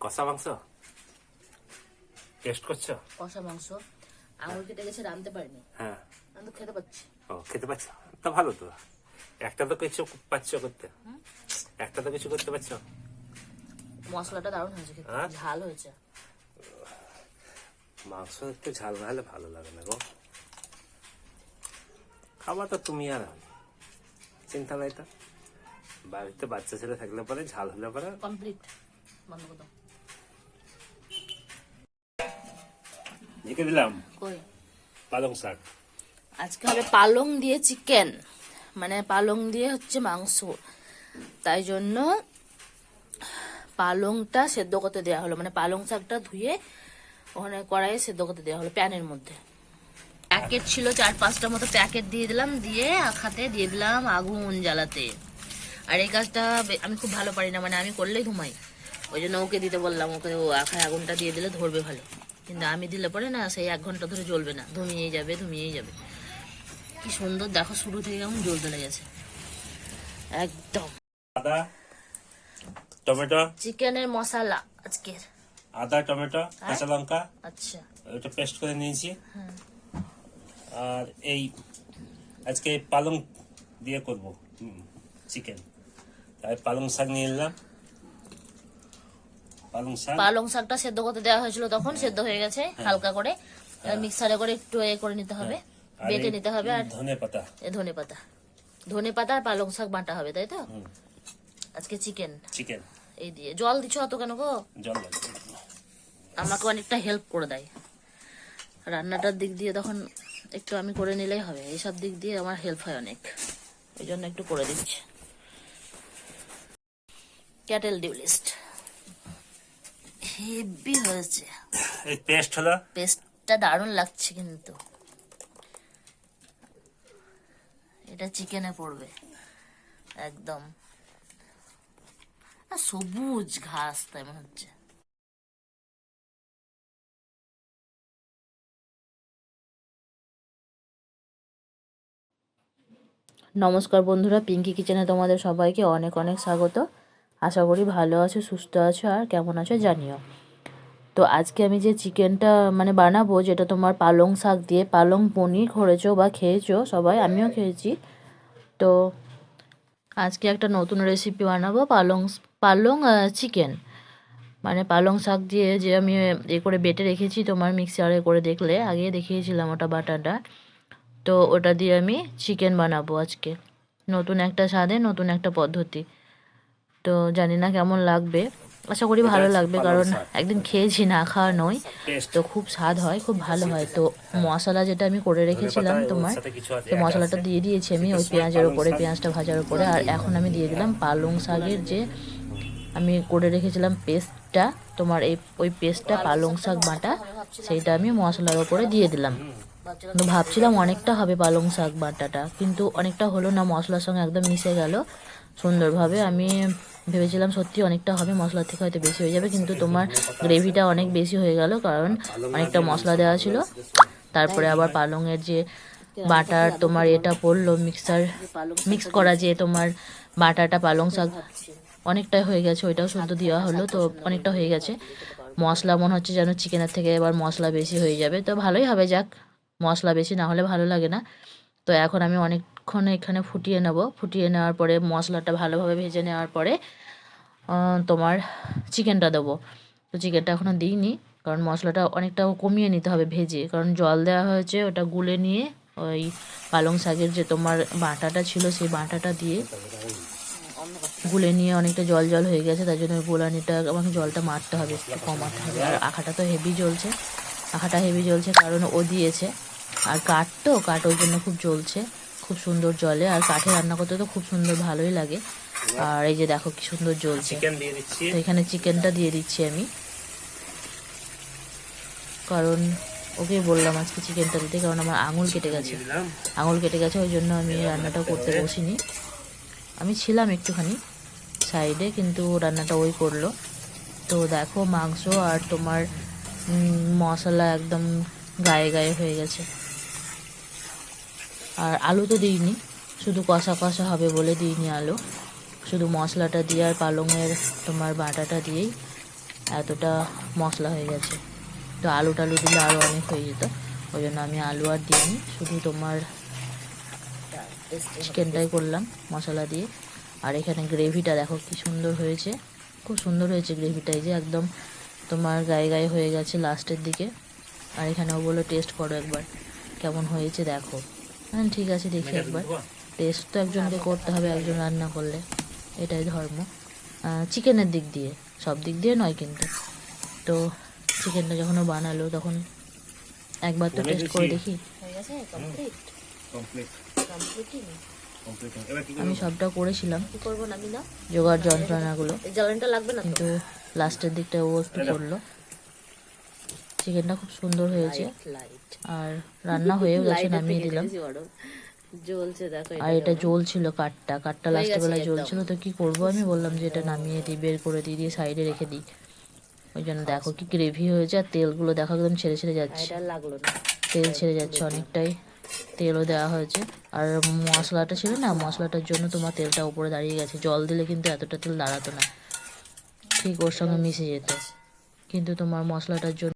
কষা মাংস? টেস্ট করছ? কষা মাংস। আঙুল কেটে গেছে রাঁধতে পারিনি। হ্যাঁ। আমি তো খেতে পাচ্ছি। ও খেতে পাচ্ছ? তা ভালো তো। একটা তো কিছু পাচ্ছ করতে। একটা তো কিছু করতে পারছ মশলাটা দারুণ হয়েছে খেতে। হ্যাঁ? ঝাল হয়েছে। মাংস একটু ঝাল না হলে ভালো লাগে না গো। খাবার তো তুমি আর আমি। চিন্তা নাই তো। বাড়িতে বাচ্চা ছেলে থাকলে পরে ঝাল হলে পরে কমপ্লিট বন্ধ করে দাও লিখে দিলাম কই পালং শাক আজকে হবে পালং দিয়ে চিকেন মানে পালং দিয়ে হচ্ছে মাংস। তাই জন্য পালংটা সেদ্ধ করতে দেওয়া হলো। মানে পালং শাকটা ধুয়ে ওখানে কড়াইয়ে সেদ্ধ করতে দেওয়া হলো প্যানের মধ্যে। প্যাকেট ছিল চার পাঁচটা মতো প্যাকেট দিয়ে দিলাম। দিয়ে আখাতে দিয়ে দিলাম আগুন জ্বালাতে। আর এই কাজটা আমি খুব ভালো পারি না। মানে আমি করলেই ঘুমাই। ওই জন্য ওকে দিতে বললাম ওকে ও আখায় আগুনটা দিয়ে দিলে ধরবে ভালো। কিন্তু আমি দিলে পরে না সেই এক ঘণ্টা ধরে জ্বলবে না ধুমিয়েই যাবে ধুমিয়েই যাবে। কি সুন্দর দেখো শুরু থেকে কেমন জ্বলতে লেগেছে। একদম। আদা টমেটো। চিকেনের মশলা আজকের। আদা টমেটো কাঁচা লঙ্কা। আচ্ছা। ওটা পেস্ট করে নিয়েছি। আর এই আজকে পালং দিয়ে করব চিকেন। তাই পালং শাক নিয়ে নিলাম পালং শাক। পালং শাকটা সেদ্ধ করতে দেওয়া হয়েছিল তখন সেদ্ধ হয়ে গেছে হালকা করে। মিক্সারে করে একটু এ করে নিতে হবে বেটে নিতে হবে আর ধনে পাতা। এ ধনে পাতা। ধনে পাতা আর পালং শাক বাটা হবে তাই তো? আজকে চিকেন। চিকেন। এই দিয়ে। জল দিচ্ছ অত কেন গো? জল আমাকে অনেকটা হেল্প করে দেয়। রান্নাটার দিক দিয়ে তখন একটু আমি করে নিলেই হবে। এইসব দিক দিয়ে আমার হেল্প হয় অনেক। ওই জন্য একটু করে দিচ্ছি। ক্যাটেল ডিউলিস্ট হেভি হয়েছে। এই পেস্ট হলো? পেস্টটা দারুণ লাগছে কিন্তু। এটা চিকেনে পড়বে। একদম। সবুজ ঘাস তাই মনে হচ্ছে। নমস্কার বন্ধুরা পিঙ্কি কিচেনে তোমাদের সবাইকে অনেক অনেক স্বাগত। আশা করি ভালো আছো, সুস্থ আছো আর কেমন আছো জানিও। তো আজকে আমি যে চিকেনটা মানে বানাবো, যেটা তোমার পালং শাক দিয়ে, পালং পনির করেছ বা খেয়েছো সবাই, আমিও খেয়েছি। তো আজকে একটা নতুন রেসিপি বানাবো, পালং পালং চিকেন মানে পালং শাক দিয়ে যে আমি এ করে বেটে রেখেছি তোমার মিক্সারে করে দেখলে আগে দেখিয়েছিলাম ওটা বাটাটা। তো ওটা দিয়ে আমি চিকেন বানাবো আজকে। নতুন একটা স্বাদে, নতুন একটা পদ্ধতি। তো জানি না কেমন লাগবে। আশা করি ভালো লাগবে কারণ একদিন খেয়েছি না খাওয়া নয়। তো খুব স্বাদ হয় খুব ভালো হয়। তো মশলা যেটা আমি করে রেখেছিলাম তোমার তো মশলাটা দিয়ে দিয়েছি আমি ওই পেঁয়াজের ওপরে পেঁয়াজটা ভাজার ওপরে। আর এখন আমি দিয়ে দিলাম পালং শাকের যে আমি করে রেখেছিলাম পেস্টটা তোমার এই ওই পেস্টটা পালং শাক বাটা সেইটা আমি মশলার ওপরে দিয়ে দিলাম। তো ভাবছিলাম অনেকটা হবে পালং শাক বাটাটা কিন্তু অনেকটা হলো না মশলার সঙ্গে একদম মিশে গেল। সুন্দরভাবে আমি ভেবেছিলাম সত্যি অনেকটা হবে মশলার থেকে হয়তো বেশি হয়ে যাবে, কিন্তু তোমার গ্রেভিটা অনেক বেশি হয়ে গেল, কারণ অনেকটা মশলা দেওয়া ছিল। তারপরে আবার পালংয়ের যে বাটার তোমার এটা পড়ল, মিক্সার, মিক্স করা যে তোমার বাটাটা, পালং শাক, অনেকটাই হয়ে গেছে, ওইটাও শুদ্ধ দেওয়া হলো, তো অনেকটা হয়ে গেছে। মশলা মনে হচ্ছে যেন চিকেনের থেকে এবার মশলা বেশি হয়ে যাবে, তো ভালোই হবে যাক, মশলা বেশি না হলে ভালো লাগে না। তো এখন আমি অনেকক্ষণ এখানে ফুটিয়ে নেব। ফুটিয়ে নেওয়ার পরে মশলাটা ভালোভাবে ভেজে নেওয়ার পরে তোমার চিকেনটা দেবো। তো চিকেনটা এখনও দিইনি, কারণ মশলাটা অনেকটা কমিয়ে নিতে হবে ভেজে। কারণ জল দেওয়া হয়েছে, ওটা গুলে নিয়ে ওই পালং শাকের যে তোমার বাটাটা ছিল, সেই বাটাটা দিয়ে গুলে নিয়ে অনেকটা জল জল হয়ে গেছে তাই জন্য গোলানিটা আমাকে জলটা মারতে হবে, একটু কমাতে হবে। আর আখাটা তো হেভি জ্বলছে, আখাটা হেভি জ্বলছে কারণ ও দিয়েছে। আর কাঠ তো, কাঠ ওই জন্য খুব জ্বলছে। খুব সুন্দর জলে আর কাঠে রান্না করতে তো খুব সুন্দর ভালোই লাগে। আর এই যে দেখো কি সুন্দর জ্বলছে। তো এখানে চিকেনটা দিয়ে দিচ্ছি আমি। কারণ ওকে বললাম আজকে চিকেনটা দিতে কারণ আমার আঙুল কেটে গেছে। আঙুল কেটে গেছে ওই জন্য আমি রান্নাটা করতে বসিনি। আমি ছিলাম একটুখানি সাইডে কিন্তু রান্নাটা ওই করল। তো দেখো মাংস আর তোমার মশলা একদম গায়ে গায়ে হয়ে গেছে। আর আলু তো দিইনি। শুধু কষা কষা হবে বলে দিইনি আলু। শুধু মশলাটা দিয়ে আর পালংয়ের তোমার বাটাটা দিয়েই এতটা মশলা হয়ে গেছে। তো আলু টালু দিলে আরও অনেক হয়ে যেত। ওই জন্য আমি আলু আর দিইনি। শুধু তোমার চিকেনটাই করলাম মশলা দিয়ে। আর এখানে গ্রেভিটা দেখো কি সুন্দর হয়েছে। খুব সুন্দর হয়েছে গ্রেভিটাই যে একদম তোমার গায়ে গায়ে হয়ে গেছে লাস্টের দিকে। আর এখানেও বলো টেস্ট করো একবার। কেমন হয়েছে দেখো। হ্যাঁ ঠিক আছে দেখি একবার। টেস্ট তো একজনকে করতে হবে একজন রান্না করলে। এটাই ধর্ম। চিকেনের দিক দিয়ে। সব দিক দিয়ে নয় কিন্তু। তো চিকেনটা যখন ও বানালো তখন একবার তো টেস্ট করে দেখি। আমি সবটা করেছিলাম। কি করব না আমি না জোগাড় যন্ত্রণাগুলো লাগবে না তো? কিন্তু লাস্টের দিকটা ও একটু করল। চিকেনটা খুব সুন্দর হয়েছে। আর রান্না হয়েও গেছে নামিয়ে দিলাম। আর এটা জ্বলছিল কাঠটা। কাঠটা লাস্টের বেলায় জ্বলছিল তো কি করব আমি? বললাম যে এটা নামিয়ে দিই বের করে দিই দিয়ে সাইডে রেখে দিই। ওই জন্য দেখো কি গ্রেভি হয়েছে আর তেলগুলো দেখো একদম ছেড়ে ছেড়ে যাচ্ছে। তেল ছেড়ে যাচ্ছে অনেকটাই। তেলও দেওয়া হয়েছে। আর মশলাটা ছিল না মশলাটার জন্য তোমার তেলটা উপরে দাঁড়িয়ে গেছে। জল দিলে কিন্তু এতটা তেল দাঁড়াতো না। ঠিক ওর সঙ্গে মিশে যেত। কিন্তু তোমার মশলাটার জন্য